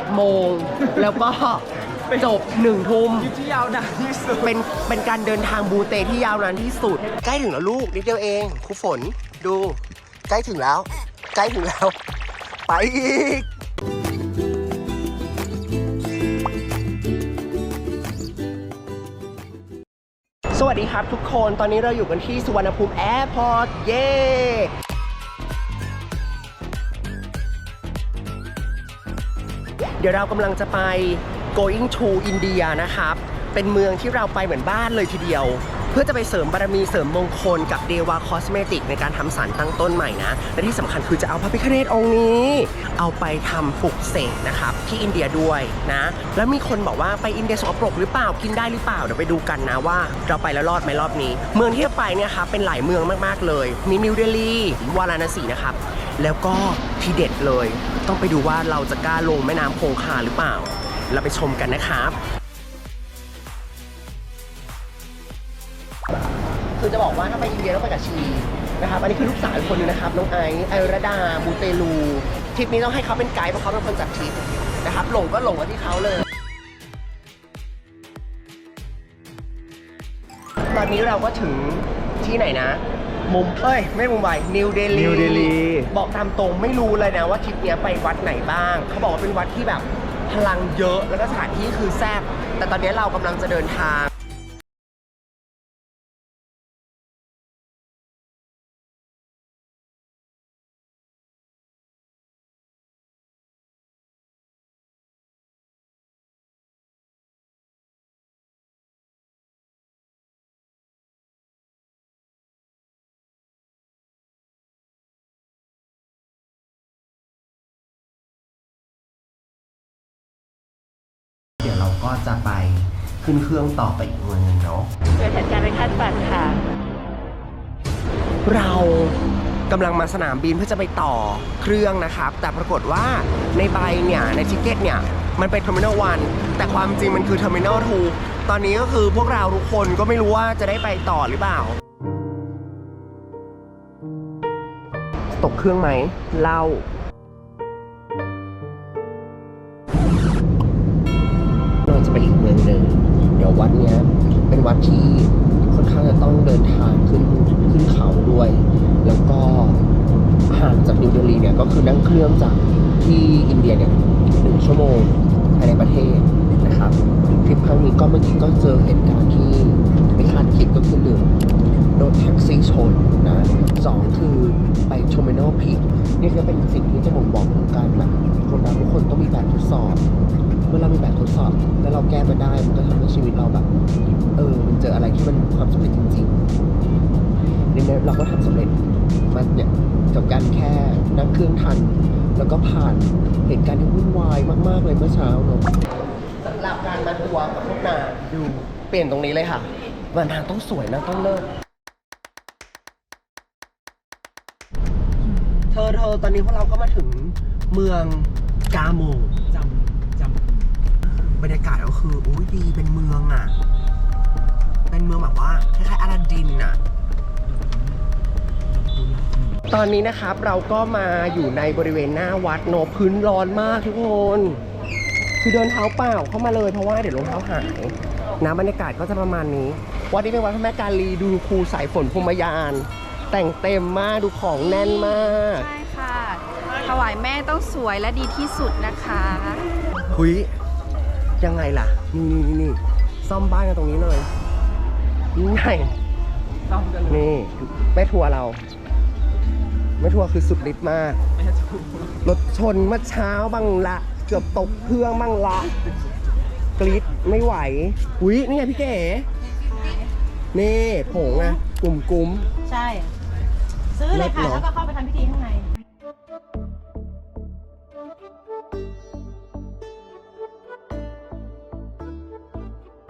7 โมง แล้วก็จบ1ทุ่มที่ยาวนานที่สุดเป็นเป็นการเดินทางบูเตที่ยาวนานที่สุด ใกล้ถึงแล้วลูกนิดเดียวเองครูฝนดู ใกล้ถึงแล้ว ใกล้ถึงแล้ว ไปอีกสวัสดีครับทุกคน ตอนนี้เราอยู่กันที่สุวรรณภูมิแอร์พอร์ต เย้ เดี๋ยวเรากำลังจะไป going to India นะครับ เป็นเมืองที่เราไปเหมือนบ้านเลยทีเดียว เพื่อจะไปเสริมบารมีเสริมมงคลกับเดวาคอสเมติกในการทำสารตั้งต้นใหม่นะ และที่สำคัญคือจะเอาพระพิฆเนศองค์นี้ เอาไปทำปลุกเสกนะครับ ที่อินเดียด้วยนะ แล้วมีคนบอกว่าไปอินเดียสกปรกหรือเปล่ากินได้หรือเปล่าเดี๋ยวไปดูกันนะว่า เราไปแล้วรอดไหมรอบนี้ เมืองที่เราไปเนี่ยครับเป็นหลายเมืองมากๆเลย มีนิวเดลีวาราณสีนะครับ แล้วก็ทีเด็ดเลย ต้องไปดูว่าเราจะกล้าลงแม่น้ำคงคาหรือเปล่า เราไปชมกันนะครับ คือจะบอกว่าถ้าไปอินเดียต้องไปกับชีนะครับ อันนี้คือลูกสาวอีกคนนึงนะครับ น้องไอซ์ไอรดามูเตลูทริปนี้ต้องให้เขาเป็นไกด์เพราะเขาเป็นคนจัดทริปนะครับ หลงก็หลงกับที่เขาเลย ตอนนี้เราก็ถึงที่ไหนนะ มุมเอ้ย ไม่มุมไบนิวเดลี New Delhi บอกตามตรงไม่รู้เลยนะว่าทริปเนี้ยไปวัดไหนบ้าง เขาบอกว่าเป็นวัดที่แบบพลังเยอะแล้วก็สถานที่คือแซ่บแต่ตอนนี้เรากำลังจะเดินทาง เดี๋ยวเราก็จะไปขึ้นเครื่องต่อไปอีกเมืองหนึงเนาะ เกิดเหตุการณ์ไม่คาดฝันค่ะ เรากำลังมาสนามบินเพื่อจะไปต่อเครื่องนะครับ แต่ปรากฏว่าในใบเนี่ยในทิเก็ตเนี่ย มันเป็น Terminal 1แต่ความจริงมันคือ Terminal 2ตอนนี้ก็คือพวกเราทุกคนก็ไม่รู้ว่าจะได้ไปต่อหรือเปล่า ตกเครื่องไหมเล่าเรา ที่ค่อนข้างจะต้องเดินทางขึ้นขึ้นเขาด้วย แล้วก็ห่างจากนิวเดลีเนี่ยก็คือนั่งเครื่องจากที่อินเดียเนี่ยหนึ่งชั่วโมงภายในประเทศนะครับทริปครั้งนี้ก็เมื่อกี้ก็เจอเหตุการณ์ที่ไม่คาดคิดก็คือหนึ่งโดนแท็กซี่ชนนะสองคือไปโทมิโนผิดนี่ก็เป็นสิ่งที่จะบ่งบอกถึงการแบบคนเราทุกคนต้องมีแบบทดสอบ เมื่อเรามีแบบทดสอบ แล้วเราแก้มาได้ มันก็ทำให้ชีวิตเราแบบ เออ มันเจออะไรที่มันความสำเร็จจริงๆในนี้เราก็ทำสำเร็จมันเนี่ยกับการแค่นั่งเครื่องทัน แล้วก็ผ่านเหตุการณ์ที่วุ่นวายมาก ๆ เลยเมื่อเช้าเนาะสำหรับการมาทัวร์กับพวกนางดูเปลี่ยนตรงนี้เลยค่ะวันนางต้องสวยนะต้องเลิศเธอเธอตอนนี้พวกเราก็มาถึงเมืองกาโมจำจำ บรรยากาศก็คืออุ้ยดีเป็นเมืองอะ เป็นเมืองแบบว่าคล้ายๆอาราดินอะ ตอนนี้นะครับเราก็มาอยู่ในบริเวณหน้าวัดโนพื้นร้อนมากทุกคน คือเดินเท้าเปล่าเข้ามาเลยเพราะว่าเดี๋ยวรองเท้าหายนะบรรยากาศก็จะประมาณนี้ วัดนี้เป็นวัดพระแม่กาลีดูครูสายฝนพรหมยาน แต่งเต็มมากดูของแน่นมากใช่ค่ะถวายแม่ต้องสวยและดีที่สุดนะคะ หุย ยังไงล่ะ นี่นี่นี่นี่ซ่อมบ้านกันตรงนี้เลยนี่ไงต้องกันเลยนี่แม่ทัวร์เรา แม่ทัวร์คือสุดฤทธิ์มากแม่ถูกรถชนเมื่อเช้าบ้างละ เกือบตกเครื่องบ้างละ กรีดไม่ไหวอุ้ยนี่ไงพี่เก๋นี่ผงอะกลุ่มกุ้มใช่ ซื้อเลยค่ะเลิศเนอะแล้วก็เข้าไปทำพิธีข้างใน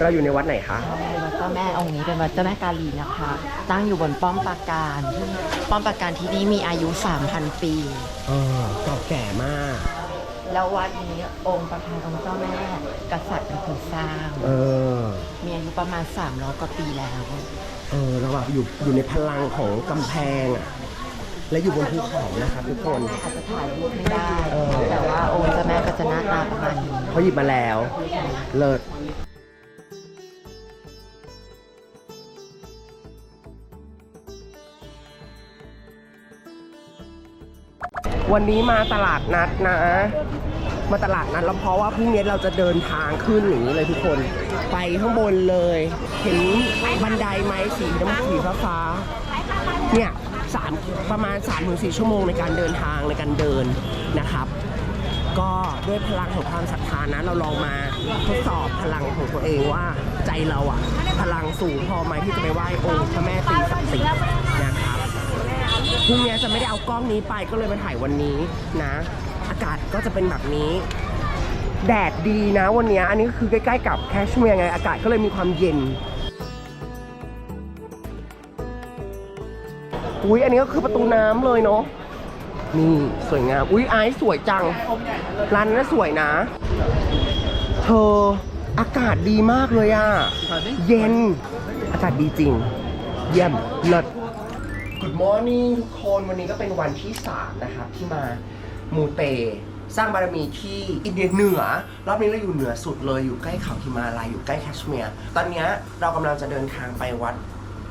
เราอยู่ในวัดไหนคะเป็นวัดเจ้าแม่องค์นี้เป็นวัดเจ้าแม่กาลีนะคะ ตั้งอยู่บนป้อมปราการ ป้อมปราการที่นี่มีอายุ 3,000 ปี เออเก่าแก่มาก แล้ววัดนี้องค์ประธานองค์เจ้าแม่กษัตริย์เป็นคนสร้าง เออ มีอายุประมาณ300กว่าปีแล้ว เออเราแบบอยู่อยู่ในพลังของกำแพงอะและอยู่บนภูเขานะครับทุกคน อาจจะถ่ายรูปไม่ได้ เออ แต่ว่าองค์เจ้าแม่ก็จะหน้าตาประมาณเขาหยิบมาแล้ว เลิศ วันนี้มาตลาดนัดนะ มาตลาดนัดแล้วเพราะว่าพรุ่งนี้เราจะเดินทางขึ้นอย่างนี้เลยทุกคน ไปข้างบนเลย เห็นบันไดไหมสีน้ำสีฟ้าฟ้าเนี่ยสามประมาณ3ามถึงสชั่วโมงในการเดินทางในการเดินนะครับ ก็ด้วยพลังของความศรัทธานะเราลองมาทดสอบพลังของตัวเองว่าใจเราอะพลังสูงพอไหมที่จะไปไหว้องค์พระแม่ตีศักดิ์สิทธิ์ พรุ่งนี้จะไม่ได้เอากล้องนี้ไปก็เลยมาถ่ายวันนี้นะ อากาศก็จะเป็นแบบนี้ แดดดีนะวันนี้อันนี้ก็คือใกล้ๆกับแคชเมียร์ไงอากาศก็เลยมีความเย็นอุ้ยอันนี้ก็คือประตูน้ำเลยเนาะนี่สวยงาม อุ้ยไอซ์สวยจัง ร้านนั้นสวยนะ เธออากาศดีมากเลยอะ เย็น อากาศดีจริง เยี่ยมเลิศ Good morning ทุกคนวันนี้ก็เป็นวันที่ 3 นะครับ ที่มามูเต สร้างบารมีที่อินเดียเหนือ รอบนี้เราอยู่เหนือสุดเลยอยู่ใกล้เขาฮิมาลายอยู่ใกล้แคชเมียร์ตอนนี้เรากำลังจะเดินทางไปวัด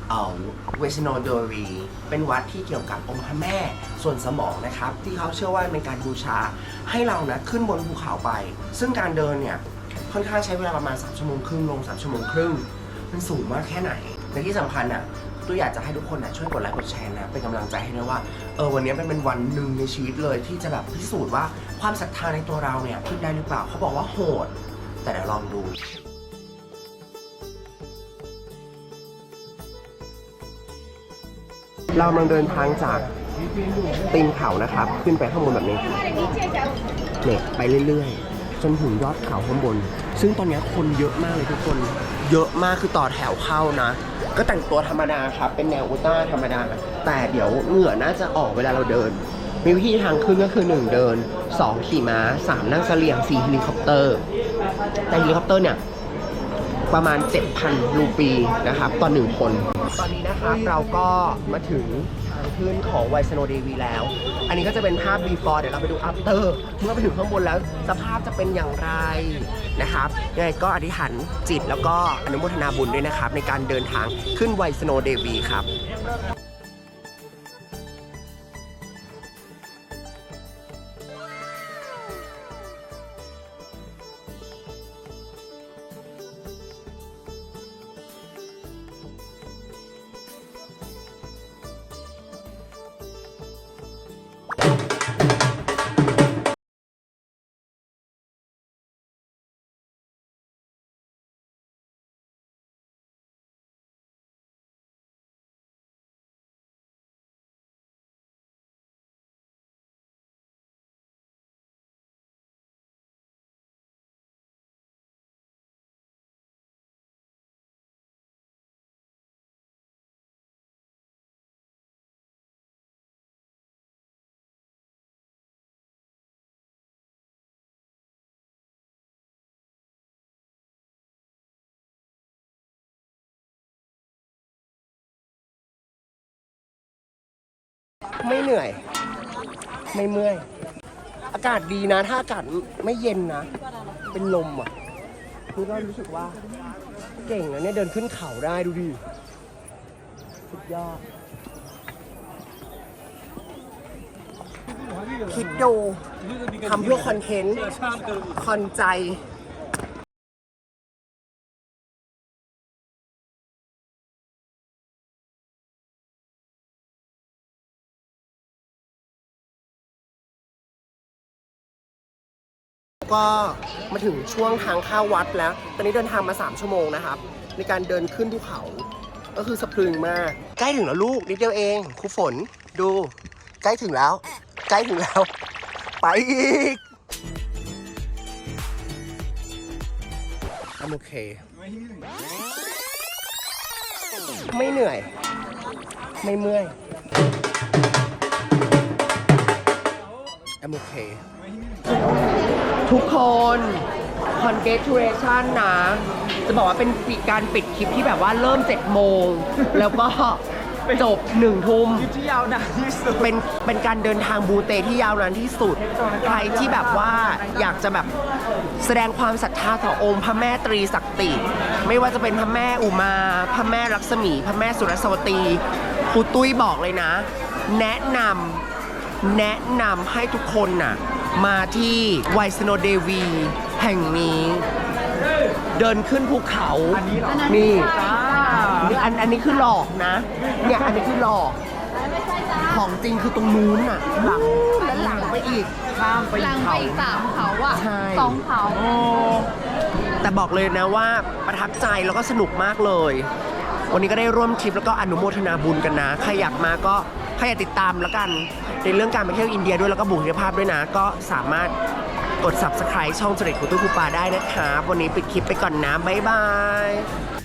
เอ่อเวสโนโดรี เป็นวัดที่เกี่ยวกับองค์พระแม่ส่วนสมองนะครับ ที่เขาเชื่อว่าเป็นการบูชาให้เรานะขึ้นบนภูเขาไป ซึ่งการเดินเนี่ยค่อนข้างใช้เวลาประมาณ 3 ชั่วโมงครึ่งลง 3 ชั่วโมงครึ่ง มันสูงมากแค่ไหนและที่สำคัญอะ ตัวอยากจะให้ทุกคนนะช่วยกดไลค์กดแชร์นะเป็นกำลังใจให้ด้วยว่าเออวันนี้มันเป็นวันหนึ่งในชีวิตเลย ที่จะแบบพิสูจน์ว่าความศรัทธาในตัวเราเนี่ยขึ้นได้หรือเปล่าเขาบอกว่าโหด แต่เดี๋ยวลองดูเรากำลังเดินทางจากตีนเขานะครับ ขึ้นไปข้างบนแบบนี้เนี่ยไปเรื่อยๆ จนถึงยอดเขาข้างบน ซึ่งตอนนี้คนเยอะมากเลยทุกคน เยอะมากคือต่อแถวเข้านะ ก็แต่งตัวธรรมดาครับ เป็นแนวอุต้าธรรมดา แต่เดี๋ยวเหงื่อน่าจะออกเวลาเราเดิน มีวิธีทางขึ้นก็คือ 1 เดิน 2 ขี่ม้า 3 นั่งเสลียง 4 เฮลิคอปเตอร์ แต่เฮลิคอปเตอร์เนี่ย ประมาณ 7,000 รูปีนะครับต่อหนึ่งคน ตอนนี้นะครับเราก็มาถึง ขึ้นของไวสโนเดวีแล้ว อันนี้ก็จะเป็นภาพ before เดี๋ยวเราไปดู after เมื่อไปถึงข้างบนแล้วสภาพจะเป็นอย่างไรนะครับยังไงก็อธิษฐานจิตแล้วก็อนุโมทนาบุญด้วยนะครับ ในการเดินทางขึ้นไวสโนเดวีครับ ไม่เหนื่อย ไม่เมื่อย อากาศดีนะ ถ้าอากาศไม่เย็นนะ เป็นลมอะนี่ก็รู้สึกว่า เก่งนะเนี่ยเดินขึ้นเขาได้ดูดิสุดยอดคิดดูทำเพื่อคอนเทนต์ คอนใจ ก็มาถึงช่วงทางเข้าวัดแล้ว ตอนนี้เดินทางมา 3 ชั่วโมงนะครับ ในการเดินขึ้นภูเขา ก็คือสะพรึงมาก ใกล้ถึงแล้วลูกนิดเดียวเองครูฝนดู ใกล้ถึงแล้ว ใกล้ถึงแล้ว ไปอีกโอเคไม่เหนื่อย ไม่เมื่อย I'm okay ทุกคน congratulation นะ จะบอกว่าเป็นปีการปิดคลิปที่แบบว่าเริ่ม7โมง แล้วก็จบหนึ่งทุ่มทริปที่ยาวนานที่สุด เป็นเป็นการเดินทางบูเตที่ยาวนานที่สุด ใครที่แบบว่าอยากจะแบบแสดงความศรัทธาต่อองค์พระแม่ตรีศักติไม่ว่าจะเป็นพระแม่อุมา พระแม่ลักษมี พระแม่สุรสวตีครูตุ้ยบอกเลยนะ แนะนำแนะนำให้ทุกคนน่ะ มาที่ไวสโนเดวี แห่งนี้ เดินขึ้นภูเขาอันนี้เหรอนี่จ้าอันอันนี้คือหลอกนะ เนี่ยอันนี้คือหลอก ของจริงคือตรงนู้นน่ะหลังและหลังไปอีกข้ามไปหลังไปเขาอีกสามเขาอะใช่สองเขาโอ้แต่บอกเลยนะว่าประทับใจแล้วก็สนุกมากเลย วันนี้ก็ได้ร่วมทริปแล้วก็อนุโมทนาบุญกันนะ ใครอยากมาก็ใค รอยากติดตามแล้วกันในเรื่องการไปเที่ยวอินเดียด้วยแล้วก็บุคลิกภาพด้วยนะ ก็สามารถกด subscribe ช่องจริตคุตุคูปาได้นะครับวันนี้ปิดคลิปไปก่อนนะบ๊ายบาย